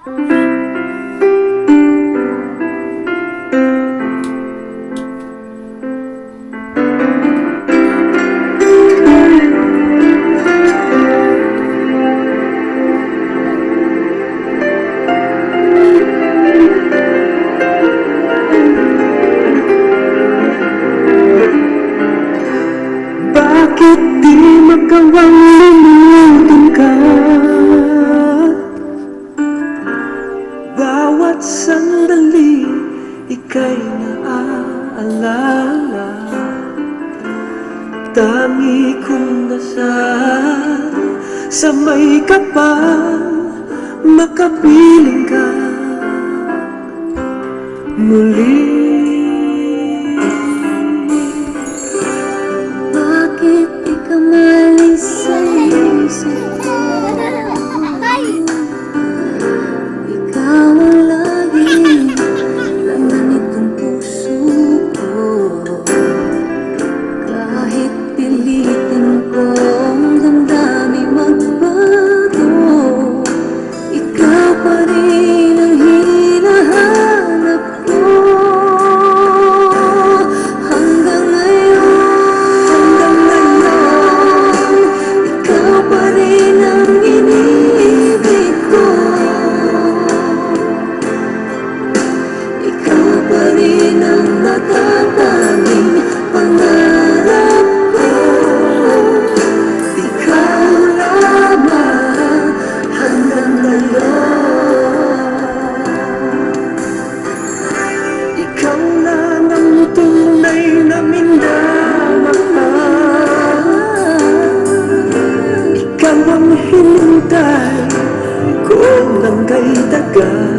Bakit di magawang ika'y naaalala. Dami kong nasal sa may kapal Makapiling ka. Muli Kung lang kay dagat